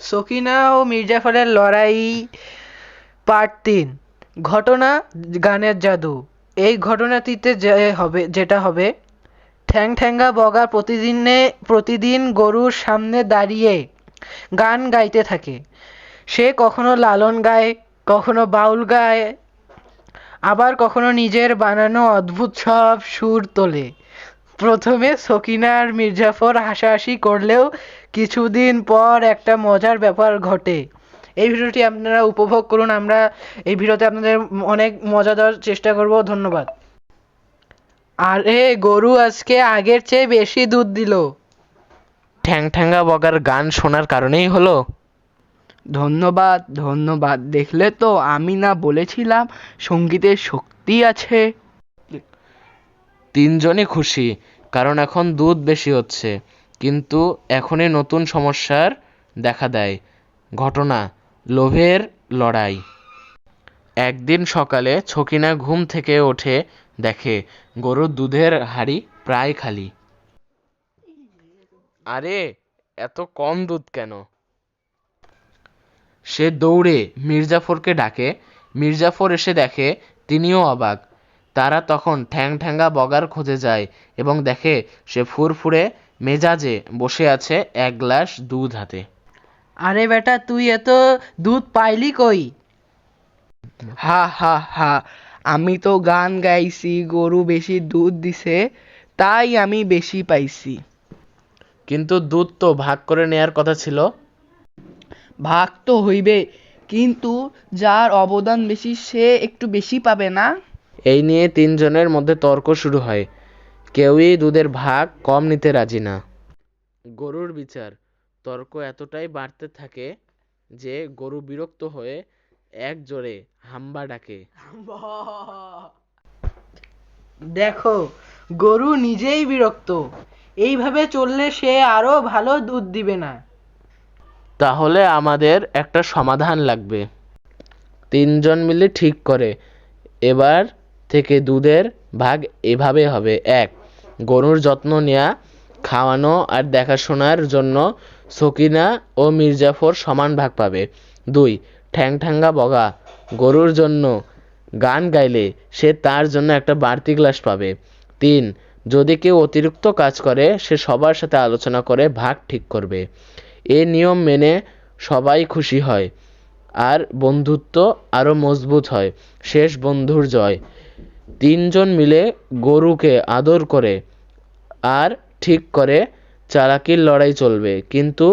সকিনা ও মির্জাফরের লড়াই পার্ট তিন। ঘটনা, গানের জাদু। এই ঘটনাটিতে যে হবে, যেটা হবে, ঠ্যাং ঠ্যাঙ্গা বগা প্রতিদিনে, প্রতিদিন গরুর সামনে দাঁড়িয়ে গান গাইতে থাকে। সে কখনো লালন গায়, কখনো বাউল গায়, আবার কখনো নিজের বানানো অদ্ভুত সব সুর তোলে। প্রথমে সকিনা আর মির্জাফর হাসাহাসি করলেও কিছুদিন পর একটা মজার ব্যাপার ঘটে। এই ভিডিওটি আপনারা উপভোগ করুন আমরা এই ভিডিওতে আপনাদের অনেক মজা দেওয়ার চেষ্টা করব ধন্যবাদ। আরে গরু আজকে আগের চেয়ে বেশি দুধ দিল। ঠ্যাং ঠ্যাঙ্গা বগার গান শোনার কারণেই হলো। ধন্যবাদ ধন্যবাদ। দেখলে তো আমি না বলেছিলাম সঙ্গীতের শক্তি আছে। তিনজনই খুশি। কারণ এখন দুধ বেশি হচ্ছে। কিন্তু এখনই নতুন সমস্যার দেখা দেয়। ঘটনা, লোভের লড়াই। একদিন সকালে ছকিনা ঘুম থেকে ওঠে, দেখে গরুর দুধের হাঁড়ি প্রায় খালি। আরে, এত কম দুধ কেন? সে দৌড়ে মির্জাফরকে ডাকে। মির্জাফর এসে দেখে তিনিও অবাক। তারা তখন ঠ্যাং ঠ্যাঙ্গা বগার খোঁজে যায় এবং দেখে সে ফুরফুরে মেজাজে বসে আছে এক গ্লাস দুধ হাতে। আরে বেটা তুই এত দুধ পাইলি কই? হা হা হা আমি তো গান গাইছি গরু বেশি দুধ দিছে তাই আমি বেশি পাইছি। কিন্তু দুধ তো ভাগ করে নেয়ার কথা ছিল। ভাগ তো হইবে কিন্তু যার অবদান বেশি সে একটু বেশি পাবে না? এই নিয়ে তিনজনের মধ্যে তর্ক শুরু হয়। কেউই দুধের ভাগ কম নিতে রাজি না। গরুর বিচার। তর্ক এতটাই বাড়তে থাকে যে গরু বিরক্ত হয়ে এক জোরে হাম্বা ডাকে। দেখো গরু নিজেই বিরক্ত। এইভাবে চললে সে আরও ভালো দুধ দিবে না। তাহলে আমাদের একটা সমাধান লাগবে। তিনজন মিলে ঠিক করে। এবার থেকে দুধের ভাগ এভাবে হবে। এক, গরুর যত্ন নেওয়া খাওয়ানো আর দেখাশোনার জন্য সকিনা ও মির্জাফর সমান ভাগ পাবে। দুই ঠ্যাং ঠ্যাঙ্গা বগা, গরুর জন্য গান গাইলে সে তার জন্য একটা বাড়তি গ্লাস পাবে। তিন, যদি কেউ অতিরিক্ত কাজ করে, সে সবার সাথে আলোচনা করে ভাগ ঠিক করবে। এ নিয়ম মেনে সবাই খুশি হয় আর বন্ধুত্ব আরও মজবুত হয়। শেষ বন্ধুর জয়। তিনজন মিলে গরুকে আদর করে আর ঠিক করে চালাকির লড়াই চলবে। কিন্তু